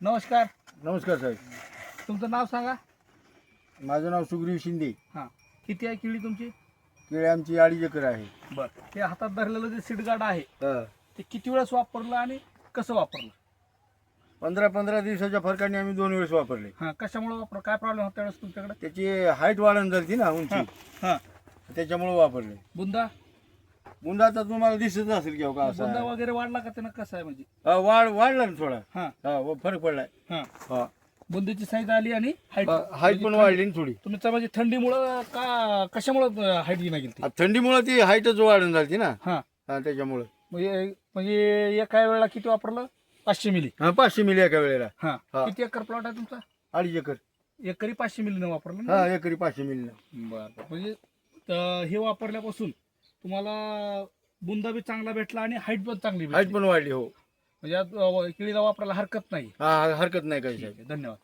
नमस्कार. नमस्कार साहेब. तुमचं नाव सांगा. माझं नाव सुग्रीव शिंदे. हां. किती आहे किळी तुमची? केळे आमची अडीच एकर आहे. बरं. ते हातात धरलेलं जे सीडगार्ड आहे हं. ते किती वेळेस वापरलं आणि कसं वापरलं? पंधरा पंधरा दिवसाच्या फरकाने आम्ही दोन वेळेस वापरले. हां कशामुळे वापर काय प्रॉब्लेम होता त्यावेळेस तुमच्याकडे? त्याची हाईट वाढून झाली ना उंची. हां. त्याच्यामुळे वापरले. बुंदा? बुंदा आता तुम्हाला दिसत असेल की हो का असा बुंदा वगैरे वाढला का त्यानं? कसं आहे म्हणजे? हा, वाढ वाढला ना थोडा. हां. हा व फरक पडलाय. हां. हा. बुंदीची साईज आली आणि हाईट हाईट पण वाढली ना थोडी. तुमचं म्हणजे थंडीमुळं का कशामुळं हाईट गेला गेली ती? थंडीमुळे ती हाईटच वाढून झाली ना. हां. हा त्याच्यामुळे. म्हणजे म्हणजे एका वेळेला किती वापरलं? पाचशे मिली. हा पाचशे मिली एका वेळेला. हां. हा. किती एकर प्लॉट आहे तुमचा? अडीच एकर. एकरी पाचशे मिलीनं वापरलं ना? हा एकरी पाचशे मिली बरं. म्हणजे त- हे वापरल्यापासून तुम्हाला बुंदा बी चांगला भेटला आणि हाईट पण चांगली हाईट पण वाढली हो. म्हणजे अ, केळीला वापरायला हरकत नाही. हा हरकत नाही काही ठीक साहेब आहे धन्यवाद.